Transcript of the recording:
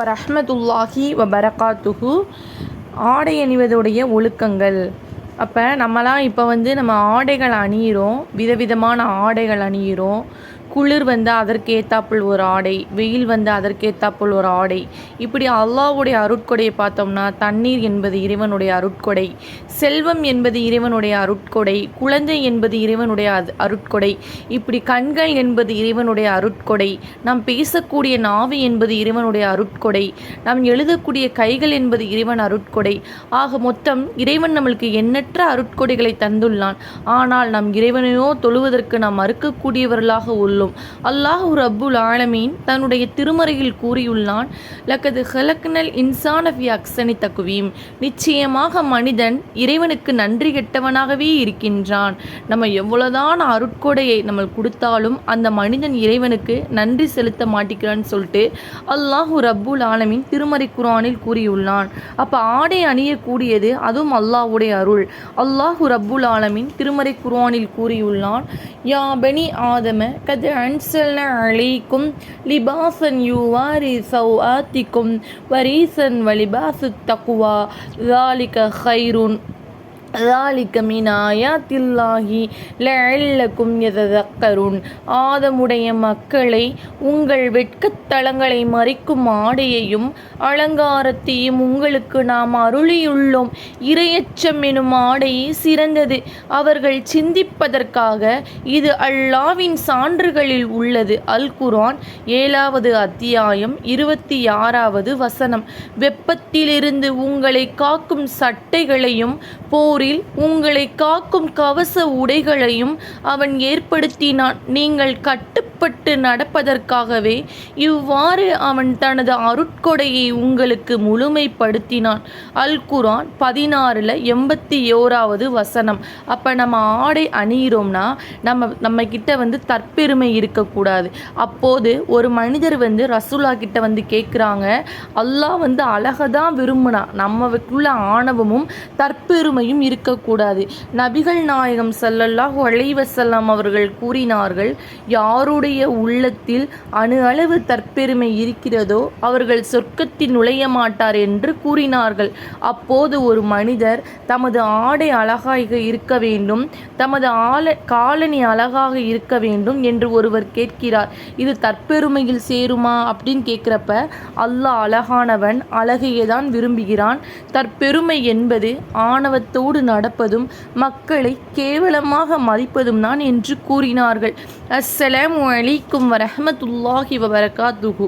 வரஹ்மத்துல்லாஹி வபரகாத்துஹு. ஆடை அணிவதுடைய ஒழுக்கங்கள். அப்போ நம்மலாம் இப்போ வந்து நம்ம ஆடைகள் அணியிறோம். விதவிதமான ஆடைகள் அணியிறோம். குளிர் வந்து அதற்கேத்தாப்புள் ஒரு ஆடை வெயில் வந்து அதற்கேத்தாப்புள் ஒரு ஆடை. இப்படி அல்லாஹ்வுடைய அருட்கொடையை பார்த்தோம்னா தண்ணீர் என்பது இறைவனுடைய அருட்கொடை செல்வம் என்பது இறைவனுடைய அருட்கொடை குழந்தை என்பது இறைவனுடைய அருட்கொடை. இப்படி கண்கள் என்பது இறைவனுடைய அருட்கொடை நாம் பேசக்கூடிய நாவு என்பது இறைவனுடைய அருட்கொடை நாம் எழுதக்கூடிய கைகள் என்பது இறைவன் அருட்கொடை. ஆக மொத்தம் இறைவன் நம்மளுக்கு எண்ணற்ற அருட்கொடைகளை தந்துள்ளான். ஆனால் நாம் இறைவனையோ தொழுவதற்கு நாம் மறுக்கக்கூடியவர்களாக உள்ளோம். அல்லாஹ் ரப்புல் ஆலமீன் தன்னுடைய திருமறையில் கூறியுள்ளான் லக்கது ஹலக்னல் இன்சானஃபி அக்சனி தக்குவீம் நிச்சயமாக மனிதன் இறைவனுக்கு நன்றி கெட்டவனாகவே இருக்கின்றான். நம்ம எவ்வளவுதான் அருட்கொடையை நம்ம கொடுத்தாலும் அந்த மனிதன் இறைவனுக்கு நன்றி செலுத்த மாட்டேங்கிறான்னு சொல்லிட்டு அல்லாஹு ரப்புல் ஆலமீன் திருமறை குரானில் கூறியுள்ளான். அப்போ ஆடை அணியக்கூடியது அதுவும் அல்லாஹுடைய அருள். அல்லாஹு ரப்புல் ஆலமீன் திருமறை குர்ஆனில் கூறியுள்ளான் யா பெனி ஆதம கத் أنسلنا عليكم لباسا يواري سوآتكم وريسا ولباس التقوى. ذلك خير ذلك من آيات الله لعلكم يتذكرون ஆதமுடைய மக்களை உங்கள் வெட்கத்தலங்களை மறைக்கும் ஆடையையும் அலங்காரத்தையும் உங்களுக்கு நாம் அருளியுள்ளோம் இரையச்சம் எனும் ஆடையே சிறந்தது அவர்கள் சிந்திப்பதற்காக இது அல்லாவின் சான்றுகளில் உள்ளது அல் குர்ஆன் ஏழாவது அத்தியாயம் இருபத்தி ஆறாவது வசனம் வெப்பத்திலிருந்து உங்களை காக்கும் சட்டைகளையும் போரில் உங்களை காக்கும் கவச உடைகளையும் அவன் ஏற்படுத்தினான். நீங்கள் கட்டுப்பட்டு நடப்பதற்காகவே இவ்வாறு அவன் தனது அருட்கொடையை உங்களுக்கு முழுமைப்படுத்தினான். அல் குரான் பதினாறில் எண்பத்தி ஓராவது வசனம். அப்போ நம்ம ஆடை அணியிறோம்னா நம்ம நம்ம கிட்ட வந்து தற்பெருமை இருக்கக்கூடாது. அப்போது ஒரு மனிதர் வந்து ரசூலா கிட்ட வந்து கேட்குறாங்க அல்லாஹ் வந்து அழகை தான் விரும்பினான் நம்மளுக்குள்ள ஆணவமும் தற்பெருமையும் இருக்கக்கூடாது. நபிகள் நாயகம் ஸல்லல்லாஹு ஒழைவசல்லாம் அவர்கள் கூறினார்கள் யாருடைய உள்ளத்தில் அணு அளவு தற்பெருமை இருக்கிறதோ அவர்கள் சொர்க்கத்தில் நுழைய மாட்டார் என்று கூறினார்கள். அப்போது ஒரு மனிதர் தமது ஆடை அழகாக இருக்க வேண்டும் தமது ஆல காலனி அழகாக இருக்க வேண்டும் என்று ஒருவர் கேட்கிறார். இது தற்பெருமையில் சேருமா அப்படின்னு கேட்குறப்ப அல்லாஹ் அழகானவன் அழகையே தான் விரும்புகிறான். தற்பெருமை என்பது ஆணவத்தோடு நடப்பதும் மக்களை கேவலமாக மதிப்பதும் தான் என்று கூறினார்கள். அஸ்ஸலாம் அலைக்கும் வரஹ்மத்துல்லாஹி வபரகாத்துஹு.